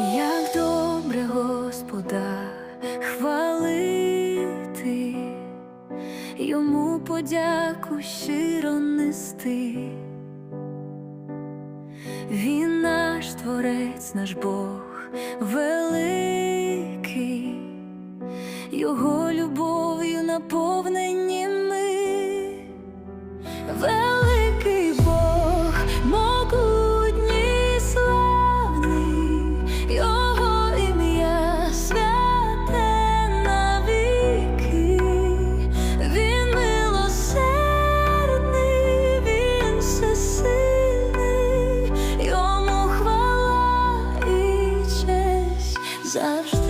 як добре Господа хвалити, йому подяку щиро нести. Він наш творець, наш Бог великий, Його любов'ю наповнений. Cause I've